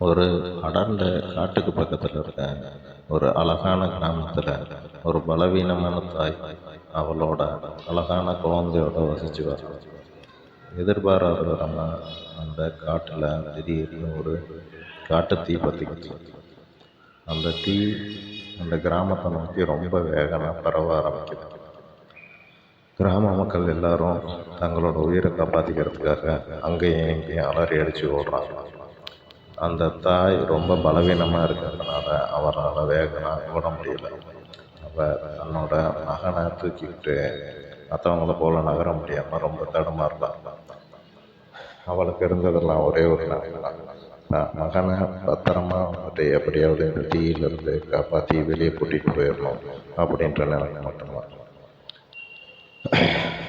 ஒரு அடர்ந்த காட்டுக்கு பக்கத்தில் இருக்க ஒரு அழகான கிராமத்தில் ஒரு பலவீனமான தாய் அவளோட அழகான குழந்தையோட வசித்து வர எதிர்பாராத விதமாக அந்த காட்டில் திடீர்னு ஒரு காட்டு தீ பற்றிக்கிச்சு அந்த தீ அந்த கிராமத்தை நோக்கி ரொம்ப வேகமாக பரவ ஆரம்பிக்குது. கிராம மக்கள் எல்லாரும் தங்களோட உயிரை காப்பாற்றிக்கிறதுக்காக அங்கேயும் இங்கேயும் அலறி அடித்து ஓடுறாங்க. அந்த தாய் ரொம்ப பலவீனமாக இருக்கிறதுனால அவரால் வேகமாக ஓட முடியல. அவர் தன்னோட மகனை தூக்கிக்கிட்டு மற்றவங்கள போல நகர முடியாமல் ரொம்ப தடுமாறுதான் அவளுக்கு இருந்ததெல்லாம் ஒரே ஒரு நினைவு தான் மகனை பத்திரமா வந்துட்டு எப்படியாவது இந்த தீயிலிருந்து காப்பாற்றி வெளியே கூட்டிகிட்டு போயிடணும் அப்படின்ற நிலைமை மட்டும்தான்.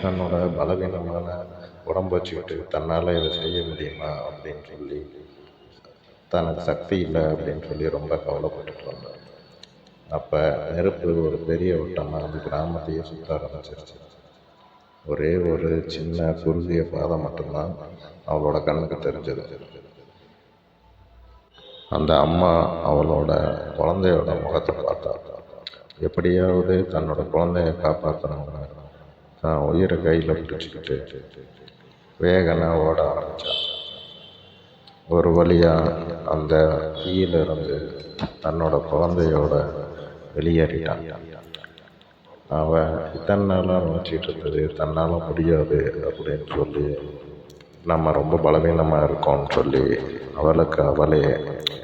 தன்னோட பலவீனமான உடம்பு வச்சுக்கிட்டு தன்னால் இதை செய்ய முடியுமா அப்படின்னு சொல்லி தனக்கு சக்தி இல்லை அப்படின்னு சொல்லி ரொம்ப கவலைப்பட்டுட்டு வந்தார் அப்போ நெருப்பு ஒரு பெரிய ஓட்டமாக அந்த கிராமத்தையே சுற்ற ஆரம்பிச்சிருச்சு. ஒரே ஒரு சின்ன குறுகிய பாதை மட்டும்தான் அவளோட கண்ணுக்கு தெரிஞ்சது. அந்த அம்மா அவளோட குழந்தையோட முகத்தை பார்த்தா எப்படியாவது தன்னோட குழந்தைய காப்பாற்றணுங்க தான் உயிரை கையில் பிடிச்சிக்கிட்டு வேகனாக ஓட ஆரம்பித்தான் ஒரு வழியாக அந்த தீயிலிருந்து தன்னோட குழந்தையோட வெளியேறிட்டான். அவன் இத்தனை நினச்சிட்டு இருந்தது தன்னால் முடியாது அப்படின்னு சொல்லி நம்ம ரொம்ப பலவீனமாக இருக்கோம்னு சொல்லி அவளுக்கு அவளே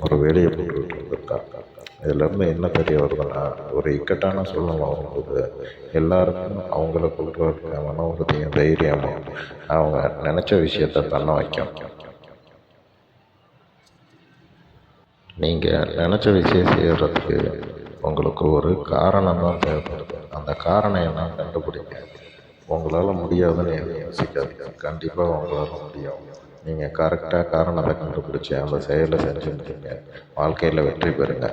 ஒரு வேலையை போட்டுக்கிட்டு இருந்திருக்காங்க இதுலேருந்து என்ன தெரிய வருதுன்னா ஒரு இக்கட்டான சூழ்நிலை வரும்போது எல்லாருக்கும் அவங்களுக்குள்ள இருக்க மன உறுதியும் தைரியமும் அவங்க நினச்ச விஷயத்த பண்ண வைக்கும். நீங்கள் நினச்ச விஷயம் செய்கிறதுக்கு உங்களுக்கு ஒரு காரணம் தான் தேவைப்படுது. அந்த காரணம் என்ன கண்டுபிடிங்க. உங்களால் முடியாதுன்னு எதுவும் யோசிக்காதீங்க. கண்டிப்பாக உங்களால் முடியும். நீங்கள் கரெக்டாக காரணத்தை கண்டுபிடிச்சி அந்த செயலை செஞ்சு முடிங்க வாழ்க்கையில் வெற்றி பெறுங்க.